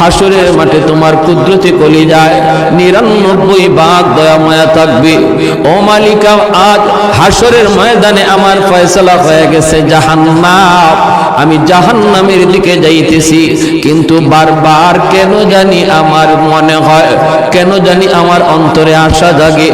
হাসরের মাঠে তোমার কুদরতি কলি যায় নিরানব্বই বাঘ দয়া মায়া থাকবে। ও মালিকা আজ হাসরের ময়দানে আমার ফয়সলা হয়ে গেছে জাহান্নাম। আমি জাহান্নামের দিকে যাইতেছি, কিন্তু বারবার কেন জানি আমার মনে হয়, কেন জানি আমার অন্তরে আশা জাগে।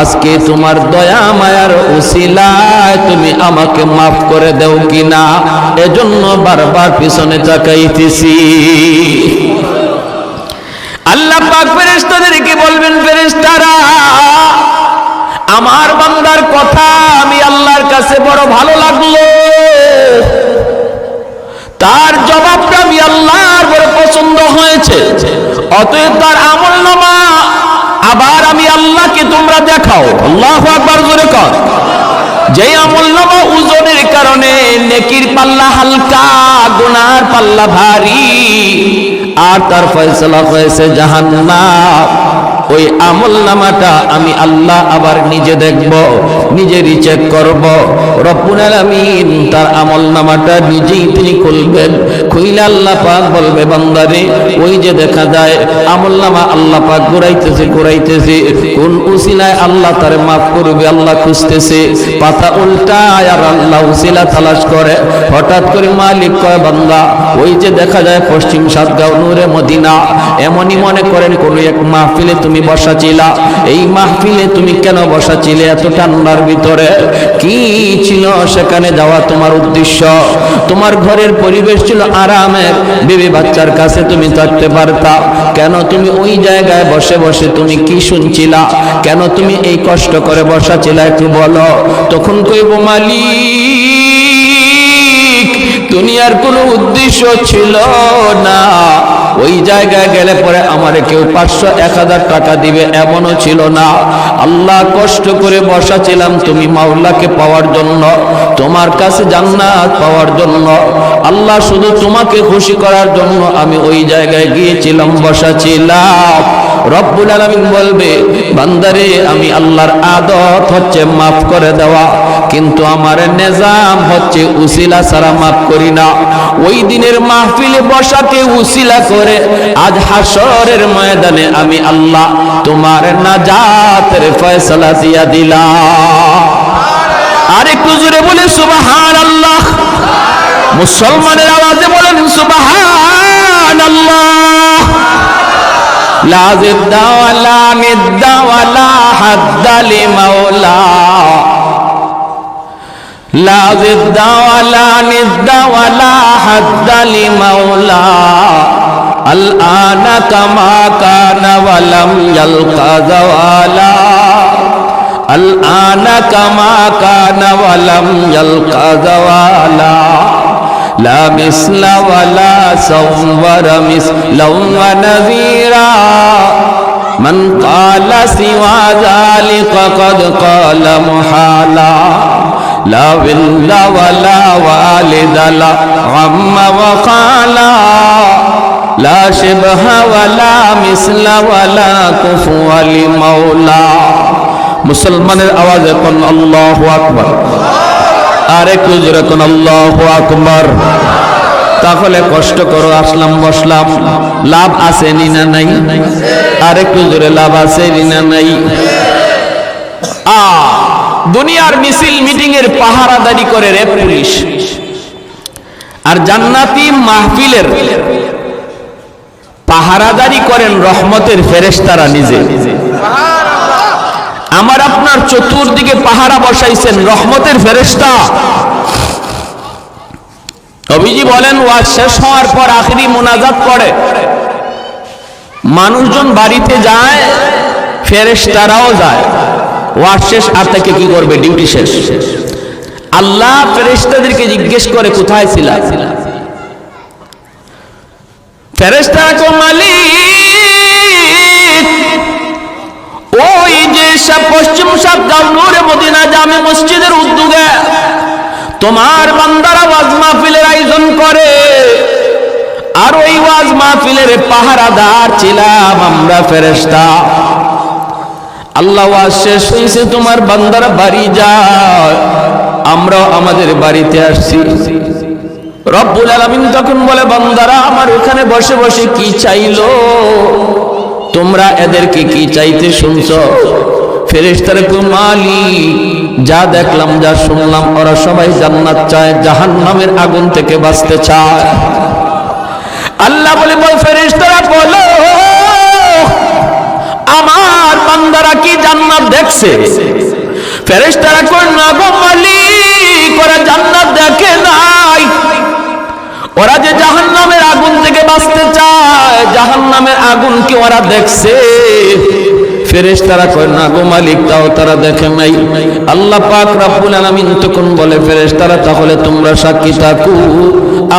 আজকে তোমার দয়া মায়ার উসিলায় তুমি আমাকে মাফ করে দেও কিনা? এজন্য বারবার পিছনে তাকাইতেছি। আল্লাহ পাক ফেরেশতাদেরকে বলবেন, ফেরেশতারা, আমার বান্দার কথা আমি আল্লাহর কাছে বড় ভালো লাগল। জবাবটা আমি আল্লাহর বড় পছন্দ হয়েছে। অতএব তার আমল নামা আবার আমি আল্লাহকে তোমরা দেখাও। আল্লাহ আকবার জোরে কর। যে আমল নামা ওজনের কারণে নেকির পাল্লা হালকা, গুনার পাল্লা ভারী, আর তার ফয়সলা হয়েছে জাহান্নাম। ওই আমল নামাটা আমি আল্লাহ আবার নিজে দেখব, নিজেরই চেক করব। রব্বুল আলামিন তার আমল নামাটা নিজেই তিনি খুলবেন। খুইলে আল্লাহ পাক বলবে, বান্দারে, ওই যে দেখা যায় আমল নামা আল্লাহ পাক ঘুরাইতেছে ঘুরাইতেছে। কোন উসিলায় আল্লাহ তারে মাফ করবে, আল্লাহ খুঁজতেছে। পাতা উল্টায় আর আল্লাহ উসিলা তালাশ করে। হঠাৎ করে মালিক কয়, বান্দা, ওই যে দেখা যায় পশ্চিম সাতগাঁও নূরে মদিনা, এমনই মনে করেন কোন এক মাহফিলে তুমি বসা ছিলা এই মাহফিলে তুমি কেন বসা ছিলে এত ঠান্ডার ভিতরে? কি ছিল সেখানে যাওয়া তোমার উদ্দেশ্য? তোমার ঘরের পরিবেশ ছিল আরামের। বেবি বাচ্চার কাছে তুমি থাকতে পারতা। কেন তুমি ওই জায়গায় বসে বসে তুমি কি শুনছিলা? কেন তুমি এই কষ্ট করে বসা ছিলা একটু বলো? তখন কইব, মালিক দুনিয়ার কোনো উদ্দেশ্য ছিল না। ওই জায়গায় গেলে পরে আমার কেউ পাঁচশো, এক হাজার টাকা দিবে এমনও ছিল না। আল্লাহ কষ্ট করে বসা ছিলাম তুমি মাওলাকে পাওয়ার জন্য, তোমার কাছে জান্নাত পাওয়ার জন্য। আল্লাহ শুধু তোমাকে খুশি করার জন্য আমি ওই জায়গায় গিয়েছিলাম বসা ছিলাম রব্বুল আলামিন বলবে, বান্দারে, আমি আল্লাহর আদত হচ্ছে মাফ করে দেওয়া, কিন্তু আমার নেজাম হচ্ছে উসিলা সারা মাফ করি না। ওই দিনের মাহফিলে বসাকে উসিলা করে, আজ হাসরের ময়দানে আমি আল্লাহ তোমার নাজাতের ফয়সালা দিয়া দিলাম। আরেকটু জোরে বলে সুবাহান আল্লাহ মুসলমানের আওয়াজে বলেন সুবাহান আল্লাহ لا ضد ولا ند ولا حد لمولى لا ضد ولا ند ولا حد لمولى الآن كما كان ولم يلقى زوالا. الآن كما كان ولم يلقى زوالا. لا مثل ولا صور مثلا ونذيرا من قال سوى ذلك قد قال محالا لا ول ولا والد لا عم وخالا لا شبه ولا مثل ولا كفو لمولا মুসলমানের আওয়াজে কোন আল্লাহু আকবার আর একটু জোরে কোন তাহলে কষ্ট করো, আসলাম, বসলাম। লাভ আছে নি না নাই? আর একটু জোরে লাভ আছে নি না নাই? আ, দুনিয়ার মিছিল মিটিং এর পাহারাদারি করে রে পুলিশ। আর জান্নাতি মাহফিলের পাহারাদারি করেন রহমতের ফেরেশতারা নিজে। আমার আপনার চতুর্দিকে পাহারা বসাইছেন, রহমতের ফেরেশতা। কবিজি বলেন, ওয়াজ শেষ হওয়ার পর আখরি মোনাজাত করে। মানুষজন বাড়িতে যায়, ফেরেশতারাও যায়। ওয়াজ শেষ, আর তাকে কি করবে? ডিউটি শেষ। আল্লাহ ফেরেশতাদেরকে জিজ্ঞেস করে, কোথায় ছিল? ফেরেশতারা কো মালিক সব পশ্চিম নূরে মদিনা জামে মসজিদের উদ্যোগে। তোমার বান্দারা ওয়াজ মাহফিলের আয়োজন করে। আর ওই ওয়াজ মাহফিলের পাহারাদার ছিলাম আমরা ফেরেশতা। আল্লাহ শেষ হয়েছে তোমার বাড়ি আমাদের বাড়িতে আসছি। রব্বুল তখন বলে, বান্দারা, আমার এখানে বসে বসে কি চাইলো? তোমরা এদেরকে কি চাইতে শুনছো? ফেরেশতারা কো মালিক যা দেখলাম, যা শুনলাম, ওরা সবাই জান্নাত চায়, জাহান্নামের আগুন থেকে বাঁচতে চায়। আল্লাহ বলে, বল ফেরেশতারা, বলো, আমার বান্দারা কি জান্নাত দেখছে? ফেরেশতারা কই না গো মালিক, ওরা জান্নাত দেখে নাই। ওরা যে জাহান্নামের আগুন থেকে বাঁচতে চায়, জাহান্নামের আগুন কি ওরা দেখছে? ফেরেশতারা কয়, না গো মালিক, তাও তারা দেখে নাই। আল্লাহ পাক রাব্বুল আলামিন তখন বলে, ফেরেশতারা, তাহলে তোমরা সাক্ষী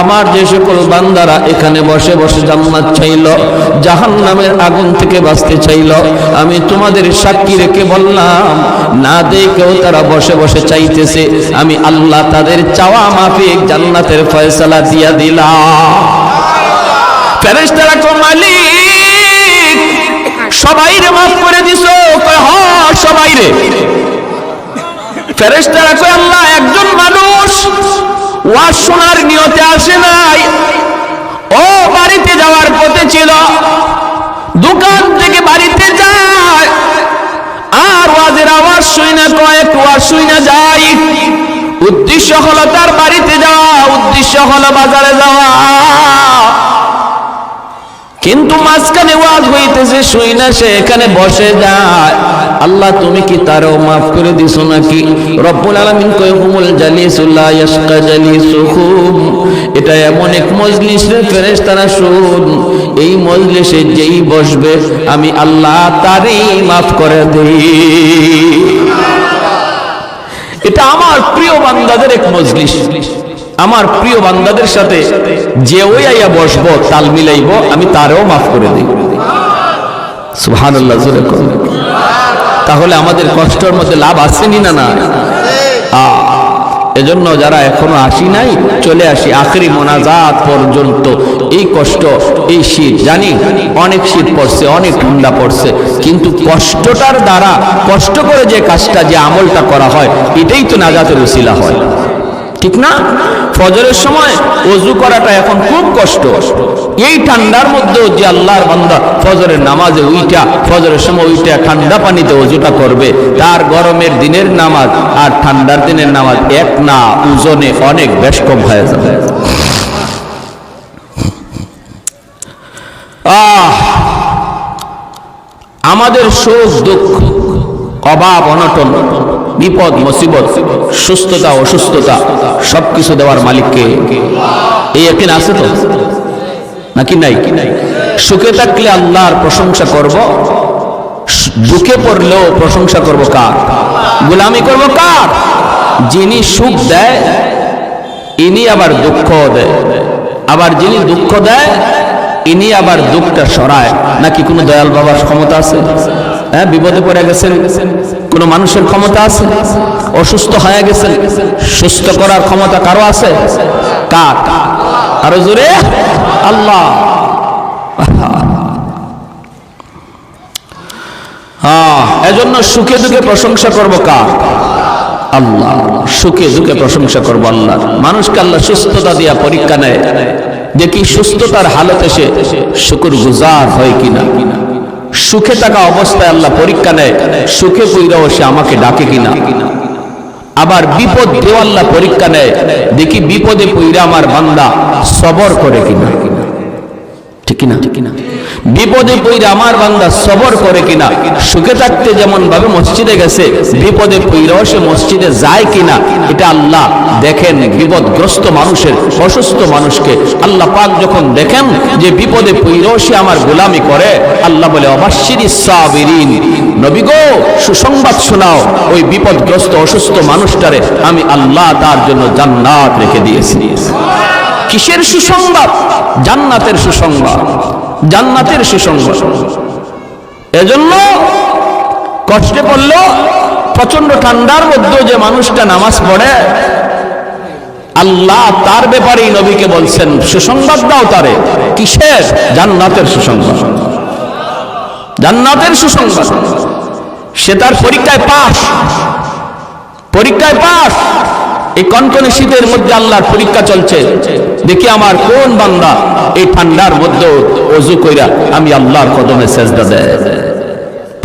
আমার যে সকল বান্দারা এখানে বসে বসে জান্নাত চাইল, জাহান্নামের আগুন থেকে বাঁচতে চাইল, আমি তোমাদের সাক্ষী রেখে বললাম, না দেখেও তারা বসে বসে চাইতেছে। আমি আল্লাহ তাদের চাওয়া মাফিক জান্নাতের ফয়সালা দিয়া দিলাম। ফেরেশতারা কো মালিক সবাই রে মাফ করে দিস হ সবাই রে ফেরেশতারা কয়, আল্লাহ, একজন মানুষ ওয়াজ শোনার নিয়তে আসে নাই। ও বাড়িতে যাওয়ার পথে ছিল। দোকান থেকে বাড়িতে যায়। আর ওয়াজের আওয়াজ শুই না কয়েক ওয়াজ শুই না যাই উদ্দেশ্য হলো তার বাড়িতে যাওয়া, উদ্দেশ্য হলো বাজারে যাওয়া। কিন্তু মাঝখানে ওয়াজ হইতেছে, শুই না, সে এখানে বসে যায়। আল্লাহ, তুমি কি তারও মাফ করে দিছো নাকি? রব্বুল আলামিন কয়, হুমুল জালিসুল্লাহ এটা এমন এক মজলিস রে, ফেরেশতারা, শুন। এই মজলিসে যেই বসবে, আমি আল্লাহ তারই মাফ করে দেই। এটা আমার প্রিয় বান্দাদের এক মজলিস। আমার প্রিয় বান্দাদের সাথে যে ওই আইয়া বসবো, তাল মিলাইব, আমি তারও মাফ করে দিই। সুবহানাল্লাহ, জোরে। তাহলে আমাদের কষ্টের মধ্যে লাভ আসেনি না না এজন্য যারা এখনও আসি নাই, চলে আসি আখরি মোনাজাত পর্যন্ত। এই কষ্ট, এই শীত, জানি অনেক শীত পড়ছে, অনেক ঠান্ডা পড়ছে, কিন্তু কষ্টটার দ্বারা কষ্ট করে যে কাজটা, যে আমলটা করা হয়, এটাই তো নাজাতের উসিলা হয়। ঠিক না? ফজরের সময় অজু করাটা এখন খুব কষ্ট। এই ঠান্ডার মধ্যেও যে আল্লাহর বান্দা ফজরের নামাজে উইটা, ফজরের সময় উইটা ঠান্ডা পানিতে অজুটা করবে, তার গরমের দিনের নামাজ আর ঠান্ডার দিনের নামাজ এক না, ওজনে অনেক বেশ কম হয়ে যাবে। আমাদের সুখ দুঃখ অভাব, অনটন বিপদ, মুসিবত, সুস্থতা, অসুস্থতা, সবকিছু দেওয়ার মালিককে এই একদিন আছে তো? নাকি নাই? সুখে থাকলে আল্লাহর প্রশংসা করব, দুঃখে পড়লেও প্রশংসা করব কার? গোলামি করব কার? যিনি সুখ দেয়, ইনি আবার দুঃখ দেয়। আবার যিনি দুঃখ দেয়, ইনি আবার দুঃখটা সরায়। নাকি কোনো দয়াল বাবার ক্ষমতা আছে? হ্যাঁ বিপদে পড়ে গেছেন, কোন মানুষের ক্ষমতা আছে? অসুস্থ হয়ে গেছেন, সুস্থ করার ক্ষমতা কারও আছে? কার? আরও জোরে, আল্লাহ। এজন্য সুখে দুঃখে প্রশংসা করব কার? আল্লাহ, সুখে দুঃখে প্রশংসা করব আল্লাহ। মানুষকে আল্লাহ সুস্থতা দিয়া পরীক্ষা নেয়। দেখি সুস্থতার হালত এসে শুকুর গুজার হয় কিনা কিনা। সুখে থাকা অবস্থায় আল্লাহ পরীক্ষা নেয়, সুখে পুইরাও সে আমাকে ডাকে কিনা। আবার বিপদ দেও আল্লাহ পরীক্ষা নেয়, দেখি বিপদে পুইরা আমার বান্দা সবর করে কিনা। ঠিক কিনা? ঠিক কিনা বিপদে পইরা আমার বান্দা সবর করে কিনা? সুখে থাকতে যেমন ভাবে মসজিদে গেছে, বিপদে পইরাও সে মসজিদে যায় কিনা? এটা আল্লাহ দেখেন বিপদগ্রস্ত মানুষের, অসুস্থ মানুষকে। আল্লাহ পাক যখন দেখেন যে বিপদে পইরাও সে আমার গোলামি করে, আল্লাহ বলে অবাশ্বিরি সাবিরিন। নবী গো, সুসংবাদ শোনাও, ওই বিপদগ্রস্ত, অসুস্থ মানুষটারে আমি আল্লাহ তার জন্য জান্নাত রেখে দিয়েছি। কিসের সুসংবাদ? জান্নাতের সুসংবাদ জান্নাতের সুসংবাদ। এজন্য কষ্টে পড়লেও প্রচণ্ড ঠান্ডার মধ্যেও যে মানুষটা নামাজ পড়ে, আল্লাহ তার ব্যাপারেই নবীকে বলছেন, সুসংবাদ দাও তারে। কিসের? জান্নাতের সুসংবাদ। জান্নাতের সুসংবাদ। সে তার পরীক্ষায় পাস পরীক্ষায় পাস এই কনকনে শীতের মধ্যে আল্লাহর পরীক্ষা চলছে দেখি আমার কোন বান্দা এই ঠান্ডার মধ্যে অজু কইরা আমি আল্লাহর কদমে সেজদা দেয়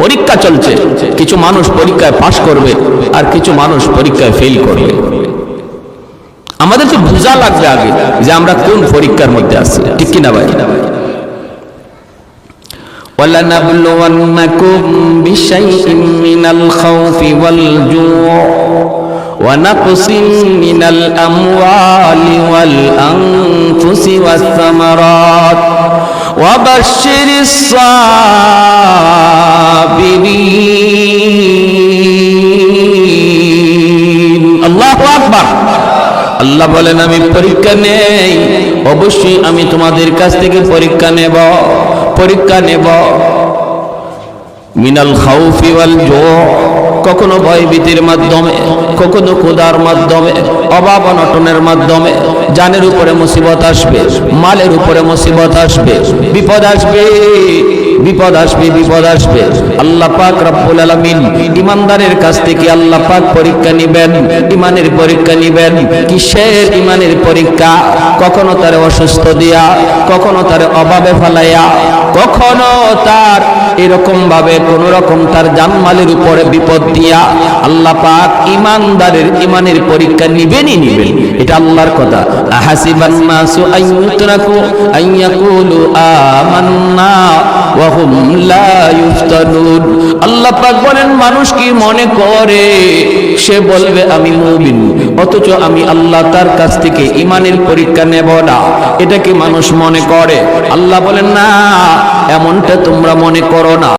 পরীক্ষা চলছে কিছু মানুষ পরীক্ষায় পাশ করবে আর কিছু মানুষ পরীক্ষায় ফেল করবে আমাদেরকে বোঝা লাগবে আগে যে আমরা কোন পরীক্ষার মধ্যে আছি ঠিক কিনা ভাই ولنبلونكم بشيء من الخوف والجوع ونقص من الأموال والأنفس والثمرات وبشر الصابرين الله أكبر আল্লাহ বলেন আমি পরীক্ষা নেই অবশ্যই আমি তোমাদের কাছ থেকে পরীক্ষা নেব পরীক্ষা নেব মিনাল খাউফি ওয়াল জো কখনো ভয়ভীতির মাধ্যমে, কখনো ক্ষুধার মাধ্যমে, অভাব অনটনের মাধ্যমে জানের উপরে মুসিবত আসবে, মালের উপরে মুসিবত আসবে, বিপদ আসবে বিপদ আসবে বিপদ আসবে। আল্লাহ পাক রব্বুল আলামিন ইমানদারের কাছ থেকে আল্লাহ পাক পরীক্ষা নিবেন, ইমানের পরীক্ষা নিবেন। কিসের ইমানের পরীক্ষা? কখনো তারে অসুস্থ দিয়া, কখনো তারে অভাবে ফেলাইয়া কখনো তার এরকম ভাবে কোন রকম তার জানমালের উপরে বিপদ দিয়া আল্লাহ পাক ইমানদারের ইমানের পরীক্ষা নিবেনই নিবেন। এটা আল্লাহর কথা। আহাসিবান নাসু আইয়ুতরাকু আইয়াকুলু আমান্না। ওয়া হুম লা ইফতানুন। আল্লাহ পাক বলেন, মানুষ কি মনে করে? সে বলবে, আমি মুমিন, অথচ আমি আল্লাহ তার কাছ থেকে ইমানের পরীক্ষা নেব না। এটা কি মানুষ মনে করে? আল্লাহ বলেন, না, এমনটা তোমরা মনে করো না।